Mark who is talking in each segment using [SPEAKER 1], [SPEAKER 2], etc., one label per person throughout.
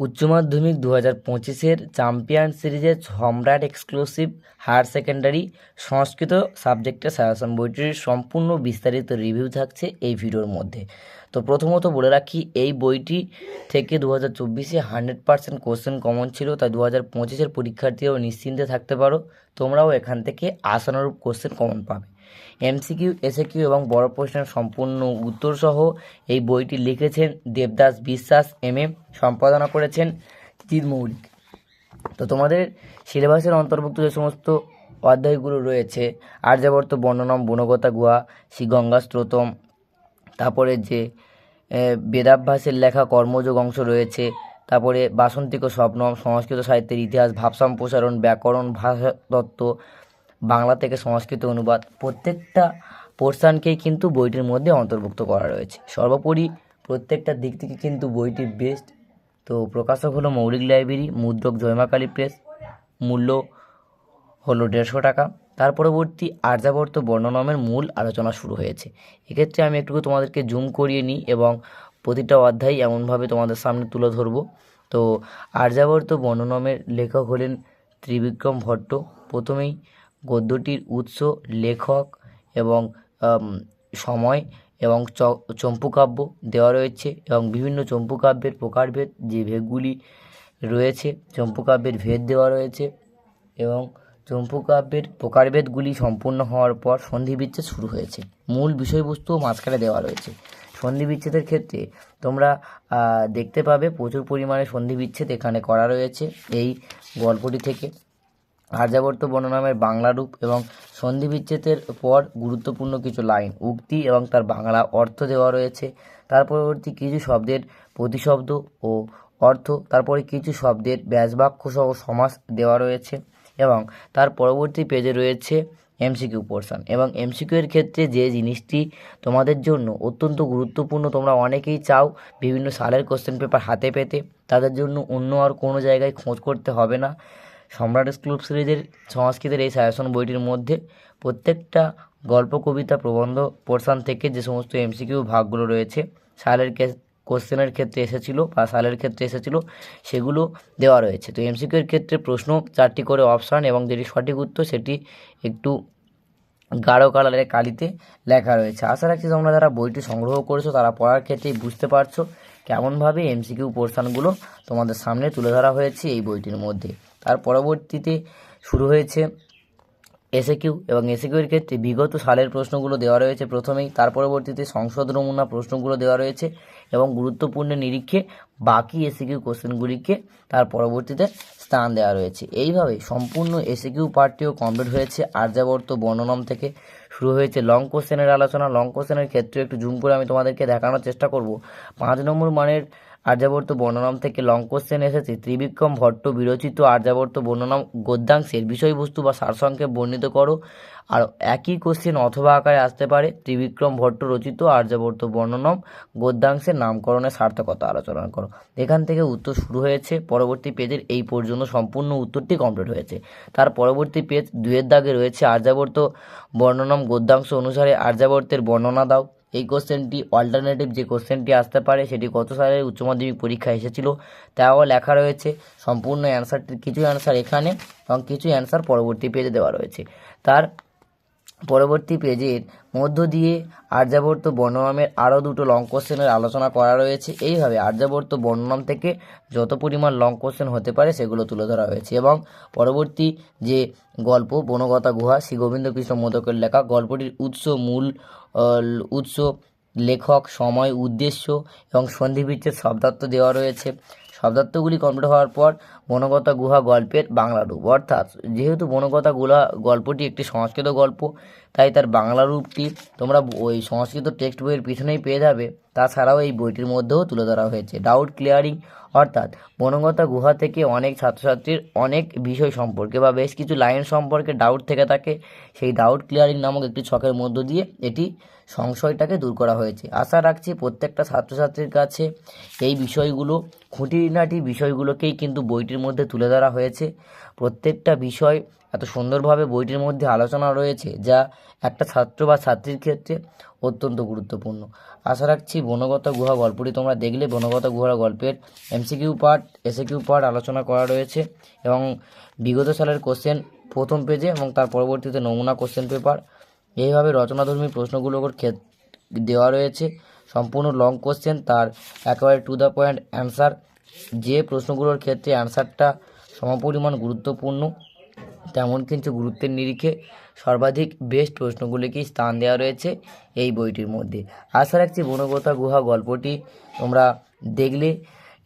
[SPEAKER 1] উচ্চ মাধ্যমিক দু হাজার পঁচিশের চ্যাম্পিয়ন সিরিজের সম্রাট এক্সক্লুসিভ হায়ার সেকেন্ডারি সংস্কৃত সাবজেক্টের সাজেশন বইটির সম্পূর্ণ বিস্তারিত রিভিউ থাকছে এই ভিডিওর মধ্যে। তো প্রথমত বলে রাখি, এই বইটি থেকে দু হাজার চব্বিশে হান্ড্রেড পার্সেন্ট কোশ্চেন কমন ছিল, তাই দু হাজার পঁচিশের পরীক্ষার্থীরাও নিশ্চিন্তে থাকতে পারো। তোমরাও এখান থেকে আশানুরূপ কোশ্চেন কমন পাবে। এমসিকিউ এসএকিউ এবং বড় প্রশ্নের সম্পূর্ণ উত্তরসহ এই বইটি লিখেছেন দেবদাস বিশ্বাস, এম এ, সম্পাদনা করেছেন জিৎ মৌলিক তো তোমাদের সিলেবাসের অন্তর্ভুক্ত যে সমস্ত অধ্যায়গুলো রয়েছে, আর্যাবর্ত, বর্ণনম, বনগতা গুহা শ্রী গঙ্গা স্ত্রোতম তারপরে যে বেদাভ্যাসের লেখা কর্মযোগ অংশ রয়েছে, তারপরে বাসন্তিক স্বপ্নম, সংস্কৃত সাহিত্যের ইতিহাস ভাব সম্প্রসারণ ব্যাকরণ, ভাষাতত্ত্ব বাংলা থেকে সংস্কৃত অনুবাদ প্রত্যেকটা পোর্শনকেই কিন্তু বইটির মধ্যে অন্তর্ভুক্ত করা রয়েছে। সর্বোপরি প্রত্যেকটা দিক থেকে কিন্তু বইটি বেস্ট তো প্রকাশক হলো মৌলিক লাইব্রেরি মুদ্রক জয়মাকালী প্রেস মূল্য হলো দেড়শো টাকা। তার পরবর্তী আর্যাবর্ত বর্ণনমের মূল আলোচনা শুরু হয়েছে। এক্ষেত্রে আমি একটু তোমাদেরকে জুম করিয়ে নিই এবং প্রতিটা অধ্যায় এমনভাবে তোমাদের সামনে তুলে ধরবো। তো আর্যাবর্ত বর্ণনমের লেখক হলেন ত্রিবিক্রম ভট্ট। প্রথমেই গদ্যটির উৎস লেখক এবং সময় এবং চম্পুকাব্য দেওয়া রয়েছে এবং বিভিন্ন চম্পুকাব্যের প্রকারভেদ যে ভেদগুলি রয়েছে চম্পুকাব্যের ভেদ দেওয়া রয়েছে এবং চম্পুকাব্যের প্রকারভেদগুলি সম্পূর্ণ হওয়ার পর সন্ধিবিচ্ছেদ শুরু হয়েছে। মূল বিষয়বস্তুও মাঝখানে দেওয়া রয়েছে। সন্ধি বিচ্ছেদের ক্ষেত্রে তোমরা দেখতে পাবে প্রচুর পরিমাণে সন্ধি বিচ্ছেদ এখানে করা রয়েছে এই গল্পটি থেকে। আর্যাবর্ত বর্ণনামের বাংলা রূপ এবং সন্ধি বিচ্ছেদের পর গুরুত্বপূর্ণ কিছু লাইন, উক্তি এবং তার বাংলা অর্থ দেওয়া রয়েছে। তার পরবর্তী কিছু শব্দের প্রতিশব্দ ও অর্থ তারপরে কিছু শব্দের ব্যাসবাক্য সহ সমাস দেওয়া রয়েছে এবং তার পরবর্তী পেজে রয়েছে এমসিকিউ পোর্শন এবং এমসিকিউ এর ক্ষেত্রে যে জিনিসটি তোমাদের জন্য অত্যন্ত গুরুত্বপূর্ণ, তোমরা অনেকেই চাও বিভিন্ন সালের কোশ্চেন পেপার হাতে পেতে, তাদের জন্য অন্য আর কোনো জায়গায় খোঁজ করতে হবে না। সম্রাট স্কুল সিরিজের সংস্কৃতের এই সাজেশন বইটির মধ্যে প্রত্যেকটা গল্প, কবিতা, প্রবন্ধ, পোর্শন থেকে যে সমস্ত এমসিকিউ ভাগগুলো রয়েছে, সালের কোশ্চেনের ক্ষেত্রে এসেছিল বা সালের ক্ষেত্রে এসেছিল সেগুলো দেওয়া রয়েছে। তো এমসিকিউর ক্ষেত্রে প্রশ্ন চারটি করে অপশান এবং যেটি সঠিক উত্তর সেটি একটু গাঢ় কালারের কালিতে লেখা রয়েছে। আশা রাখছি তোমরা যারা বইটি সংগ্রহ করেছ, তারা পড়ার ক্ষেত্রেই বুঝতে পারছ কেমনভাবে এমসিকিউ পোর্শনগুলো তোমাদের সামনে তুলে ধরা হয়েছে এই বইটির মধ্যে। তার পরবর্তীতে শুরু হয়েছে এসে কিউ এবং এসে কিউর ক্ষেত্রে বিগত সালের প্রশ্নগুলো দেওয়া রয়েছে প্রথমেই, তার পরবর্তীতে সংসদ নমুনা প্রশ্নগুলো দেওয়া রয়েছে এবং গুরুত্বপূর্ণ নিরীক্ষে বাকি এসে কিউ কোশ্চেনগুলিকে তার পরবর্তীতে স্থান দেওয়া রয়েছে। এইভাবে সম্পূর্ণ এসে কিউ পার্টটিও কমপ্লিট হয়েছে। আর্যাবর্ত বর্ণনম থেকে শুরু হয়েছে লং কোশ্চেনের আলোচনা। লং কোশ্চেনের ক্ষেত্রে একটু জুম করে আমি তোমাদেরকে দেখানোর চেষ্টা করব। পাঁচ নম্বর মানের আর্যাবর্ত বর্ণনাম থেকে লং কোশ্চেন এসেছে। ত্রিবিক্রম ভট্ট বিরচিত আর্যাবর্ত বর্ণনাম গদ্যাংশের বিষয়বস্তু বা সারসংক্ষেপ বর্ণিত করো। আর একই কোশ্চেন অথবা আকারে আসতে পারে। ত্রিবিক্রম ভট্ট রচিত আর্যাবর্ত বর্ণনম গদ্যাংশের নামকরণের সার্থকতা আলোচনা করো। এখান থেকে উত্তর শুরু হয়েছে। পরবর্তী পেজের এই পর্যন্ত সম্পূর্ণ উত্তরটি কমপ্লিট হয়েছে। তার পরবর্তী পেজ দুয়ের দাগে রয়েছে আর্যাবর্ত বর্ণনম গদ্যাংশ অনুসারে আর্যাবর্তের বর্ণনা দাও। এই কোশ্চেনটি অল্টারনেটিভ যে কোশ্চেনটি আসতে পারে, সেটি কত সালের উচ্চ মাধ্যমিক পরীক্ষা এসেছিল, তাও লেখা রয়েছে। সম্পূর্ণ অ্যান্সারটির কিছু অ্যান্সার এখানে এবং কিছু অ্যান্সার পরবর্তী পেজে দেওয়া রয়েছে। তার পরবর্তী পেজের মধ্য দিয়ে আর্যাবর্ত বর্ণনামের আরও দুটো লং কোশ্চেনের আলোচনা করা রয়েছে। এইভাবে আর্যাবর্ত বর্ণনাম থেকে যত পরিমাণ লং কোশ্চেন হতে পারে সেগুলো তুলে ধরা হয়েছে এবং পরবর্তী যে গল্প, বনগতা গুহা, শ্রী গোবিন্দ কৃষ্ণ মোদকের লেখা, গল্পটির উৎস, মূল উৎস, লেখক, সময়, উদ্দেশ্য এবং সন্ধিবিচ্ছেদ শব্দার্থ দেওয়া রয়েছে। শব্দার্থগুলি কমপ্লিট হওয়ার পর বনগতা গুহা গল্পের বাংলা রূপ। অর্থাৎ যেহেতু বনগতা গুহা গল্পটি একটি সংস্কৃত গল্প তাই তার বাংলা রূপটি তোমরা ওই সংস্কৃত টেক্সট বইয়ের পিছনেই পেয়ে যাবে। তাছাড়াও এই বইটির মধ্যেও তুলে ধরা হয়েছে। ডাউট ক্লিয়ারিং অর্থাৎ বনগতা গুহা থেকে অনেক ছাত্রছাত্রীর অনেক বিষয় সম্পর্কে বা বেশ কিছু লাইন সম্পর্কে ডাউট থেকে থাকে। সেই ডাউট ক্লিয়ারিং নামক একটি ছকের মধ্য দিয়ে এটি সংশয়টাকে দূর করা হয়েছে। আশা রাখছি প্রত্যেকটা ছাত্রছাত্রীর কাছে এই বিষয়গুলো, খুঁটিনাটি বিষয়গুলোকেই কিন্তু বইটির মধ্যে তুলে ধরা হয়েছে। প্রত্যেকটা বিষয় এত সুন্দরভাবে বইটির মধ্যে আলোচনা রয়েছে যা একটা ছাত্র বা ছাত্রীর ক্ষেত্রে অত্যন্ত গুরুত্বপূর্ণ। আশা রাখছি বনগত গুহা গল্পটি তোমরা দেখলে। বনগত গুহা গল্পের এমসিকিউ পার্ট এসএকিউ পার্ট আলোচনা করা রয়েছে এবং বিগত সালের কোশ্চেন প্রথম পেজে এবং তার পরবর্তীতে নমুনা কোশ্চেন পেপার এইভাবে রচনাধর্মী প্রশ্নগুলোর ক্ষেত দেওয়া রয়েছে। সম্পূর্ণ লং কোশ্চেন তার একেবারে টু দ্য পয়েন্ট অ্যান্সার যে প্রশ্নগুলোর ক্ষেত্রে অ্যান্সারটা সমপরিমাণ গুরুত্বপূর্ণ। তেমন কিন্তু গুরুত্বের নিরিখে সর্বাধিক বেস্ট প্রশ্নগুলিকেই স্থান দেওয়া রয়েছে এই বইটির মধ্যে। আশা রাখছি বনগতা গুহা গল্পটি তোমরা দেখলে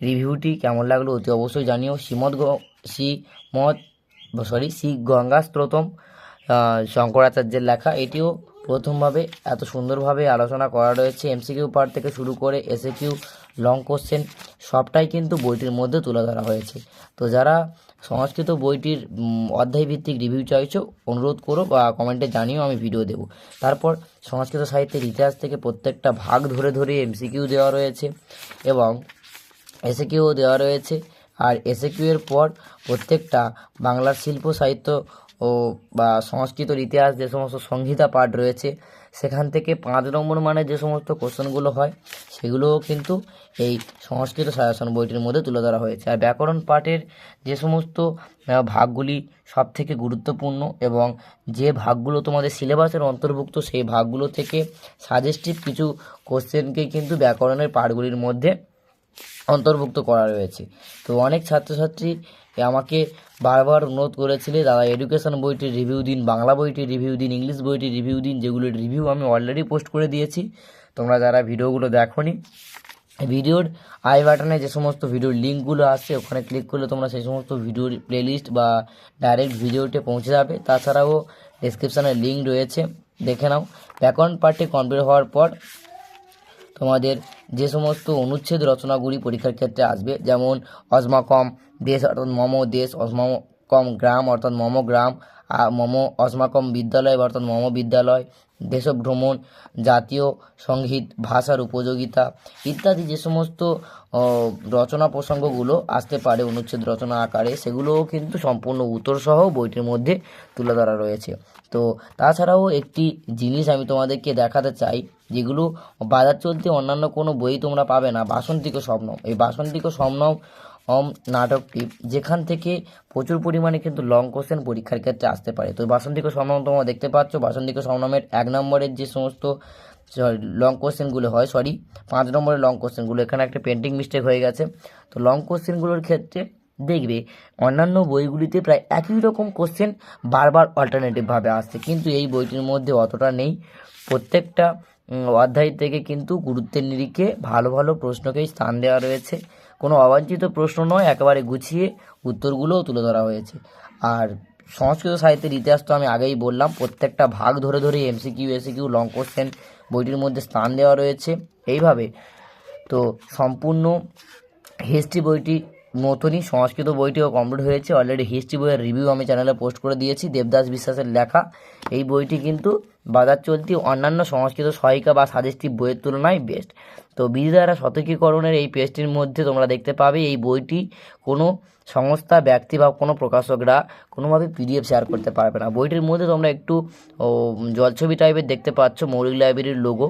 [SPEAKER 1] রিভিউটি কেমন লাগল অতি অবশ্যই জানিও। শ্রীমদ শ্রীমদ সরি শ্রী গঙ্গা আহ, শঙ্করাচার্যের লেখা। এটিও প্রথমভাবে এত সুন্দরভাবে আলোচনা করা রয়েছে। এমসিকিউ পার্ট থেকে শুরু করে এসএ কিউ লং কোশ্চেন সবটাই কিন্তু বইটির মধ্যে তুলে ধরা হয়েছে। তো যারা সংস্কৃত বইটির অধ্যায়ভিত্তিক রিভিউ চাইছো, অনুরোধ করো বা কমেন্টে জানিও, আমি ভিডিও দেবো। তারপর সংস্কৃত সাহিত্যের ইতিহাস থেকে প্রত্যেকটা ভাগ ধরে ধরে এমসিকিউ দেওয়া রয়েছে এবং এসে কিউ দেওয়া রয়েছে। আর এসে কিউ এর পর প্রত্যেকটা বাংলার শিল্প সাহিত্য ও বা সংস্কৃতর ইতিহাস যে সমস্ত সংহিতা পাঠ রয়েছে, সেখান থেকে পাঁচ নম্বর মানে যে সমস্ত কোশ্চেনগুলো হয়, সেগুলোও কিন্তু এই সংস্কৃত সায়াসন বইটির মধ্যে তুলে ধরা হয়েছে। আর ব্যাকরণ পাঠের যে সমস্ত ভাগগুলি সব থেকে গুরুত্বপূর্ণ এবং যে ভাগগুলো তোমাদের সিলেবাসের অন্তর্ভুক্ত, সেই ভাগগুলো থেকে সাজেস্টিভ কিছু কোশ্চেনকে কিন্তু ব্যাকরণের পাঠগুলির মধ্যে অন্তর্ভুক্ত করা রয়েছে। তো অনেক ছাত্রছাত্রী আমাকে বারবার অনুরোধ করেছিলে, দাদা এডুকেশন বইটির রিভিউ দিন, বাংলা বইটির রিভিউ দিন ইংলিশ বইটির রিভিউ দিন যেগুলোর রিভিউ আমি অলরেডি পোস্ট করে দিয়েছি। তোমরা যারা ভিডিওগুলো দেখোনি, ভিডিওর আই বাটনে যে সমস্ত ভিডিওর লিঙ্কগুলো আসছে, ওখানে ক্লিক করলে তোমরা সেই সমস্ত ভিডিওর প্লেলিস্ট বা ডাইরেক্ট ভিডিওতে পৌঁছে যাবে। তাছাড়াও ডেসক্রিপশানে লিঙ্ক রয়েছে, দেখে নাও। ব্যাকরণ পার্টটি কমপ্লিট হওয়ার পর তোমাদের যে সমস্ত অনুচ্ছেদ রচনাগুলি পরীক্ষার ক্ষেত্রে আসবে, যেমন অজমাকম দেশ অর্থাৎ মম দেশ, অজমাকম গ্রাম অর্থাৎ মম গ্রাম মম অজমাকম বিদ্যালয় অর্থাৎ মম বিদ্যালয় দেশভ্রমণ, জাতীয় সংগীত ভাষার উপযোগিতা ইত্যাদি যে সমস্ত রচনা প্রসঙ্গগুলো আসতে পারে অনুচ্ছেদ রচনা আকারে, সেগুলোও কিন্তু সম্পূর্ণ উত্তরসহ বইটির মধ্যে তুলে ধরা রয়েছে। তো তাছাড়াও একটি জিনিস আমি তোমাদেরকে দেখাতে চাই, যেগুলো বাজার চলতে অন্যান্য কোনো বই তোমরা পাবে না, বাসন্তিক স্বপ্ন এই বাসন্তিক স্বপ্ন অম নাটকটি যেখান থেকে প্রচুর পরিমাণে কিন্তু লং কোশ্চেন পরীক্ষার ক্ষেত্রে আসতে পারে। তো বাসন্তিক স্বপ্নম তোমরা দেখতে পাচ্ছ, বাসন্তিক স্বপ্নমের এক নম্বরের যে সমস্ত লং কোশ্চেনগুলো হয় সরি পাঁচ নম্বরের লং কোশ্চেনগুলো এখানে একটা পেন্টিং মিস্টেক হয়ে গেছে। তো লং কোশ্চেনগুলোর ক্ষেত্রে দেখবে, অন্যান্য বইগুলিতে প্রায় একই রকম কোশ্চেন বারবার অল্টারনেটিভভাবে আসছে। কিন্তু এই বইটির মধ্যে অতটা নেই। প্রত্যেকটা অধ্যায় থেকে কিন্তু গুরুত্বের নিরিখে ভালো ভালো প্রশ্নকেই স্থান দেওয়া রয়েছে। কোনো অবাঞ্ছিত প্রশ্ন নয়, একেবারে গুছিয়ে উত্তরগুলোও তুলে ধরা হয়েছে। আর সংস্কৃত সাহিত্যের ইতিহাস তো আমি আগেই বললাম, প্রত্যেকটা ভাগ ধরে ধরে এমসিকিউ এসিকিউ লং কোশ্চেন বইটির মধ্যে স্থান দেওয়া রয়েছে। এইভাবে তো সম্পূর্ণ হিস্ট্রি বইটি মতনই সংস্কৃত বইটিও কমপ্লিট হয়েছে। অলরেডি হিস্ট্রি বইয়ের রিভিউ আমি চ্যানেলে পোস্ট করে দিয়েছি, দেবদাস বিশ্বাসের লেখা। এই বইটি কিন্তু বাজার চলতি অন্যান্য সংস্কৃত সহায়িকা বা সাজেস্টিভ বইয়ের তুলনায় বেস্ট তো বিদ্যারা সতর্কীকরণের এই পেজটির মধ্যে তোমরা দেখতে পাবে এই বইটি কোনো সংস্থা, ব্যক্তি বা কোনো প্রকাশকরা কোনোভাবে পিডিএফ শেয়ার করতে পারবে না। বইটির মধ্যে তোমরা একটু জলছবি টাইপের দেখতে পাচ্ছ, মৌলিক লাইব্রেরির লোগো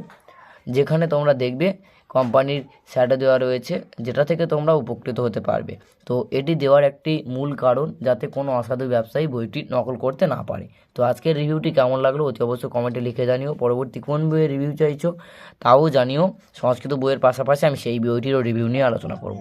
[SPEAKER 1] যেখানে তোমরা দেখবে কোম্পানির শ্যাডো দেওয়া রয়েছে, যেটা থেকে তোমরা উপকৃত হতে পারবে। তো এটি দেওয়ার একটি মূল কারণ, যাতে কোনো অসাধু ব্যবসায়ী বইটি নকল করতে না পারে। তো আজকের রিভিউটি কেমন লাগল অতি অবশ্যই কমেন্টে লিখে জানিও। পরবর্তী কোন বইয়ের রিভিউ চাইছো, তাও জানিও। সংস্কৃত বইয়ের পাশাপাশি আমি সেই বইটিরও রিভিউ নিয়ে আলোচনা করব।